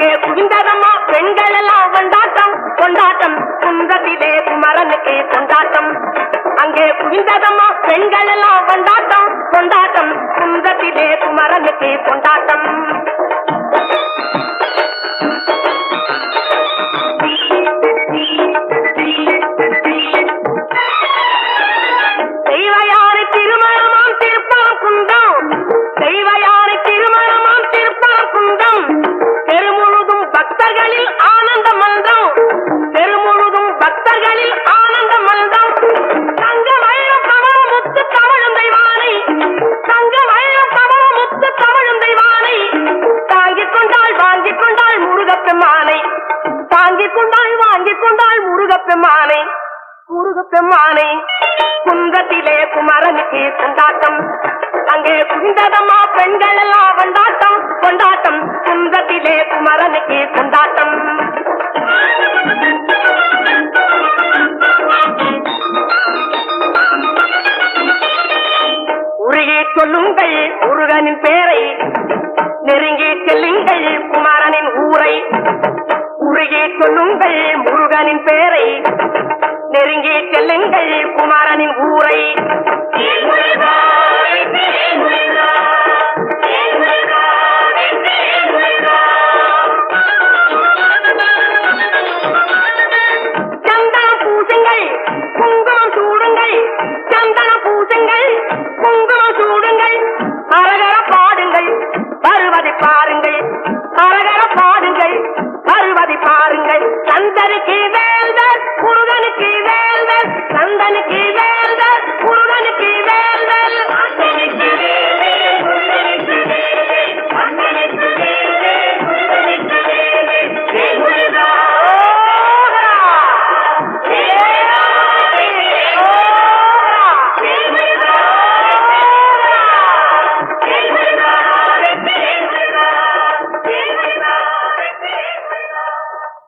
குமரனுக்கே புகுந்ததம்மா பெண்கள் எல்லாம் கொண்டாட்டம் கொண்டாட்டம். குன்றத்திலே குமரனுக்கே கொண்டாட்டம். அங்கே புகுந்ததம்மா பெண்கள் எல்லாம் கொண்டாட்டம். கண்களில் ஆனந்தம் வந்தம் தங்க வயலும் கமலம் முத்து கமழும் தெய்வானை. தங்க வயலும் கமலம் முத்து கமழும் தெய்வானை. தாங்கிக் கொண்டாள் வாங்கிக் கொண்டாள் முருகப்பெம்மானை தாங்கிக் கொண்டாள் வாங்கிக் கொண்டாள் முருகப்பெம்மானை முருகப்பெம்மானை குன்றத்திலே குமரனுக்கு கொண்டாட்டம் அங்கே குந்ததமா பெண்கள் எல்லாம் கொண்டாட்டம் கொண்டாட்டம். குன்றத்திலே குமரனுக்கு கொண்டாட்டம் சொல்லுங்கள் முருகனின் பேரை. நெருங்கி செல்லுங்கள் குமாரனின் ஊரை. உருகி சொல்லுங்கள் முருகனின் பேரை. நெருங்கி செல்லுங்கள் குமாரனின் ஊரை. சந்தனம் பூசுங்கள் குங்குமம் சூடுங்கள்.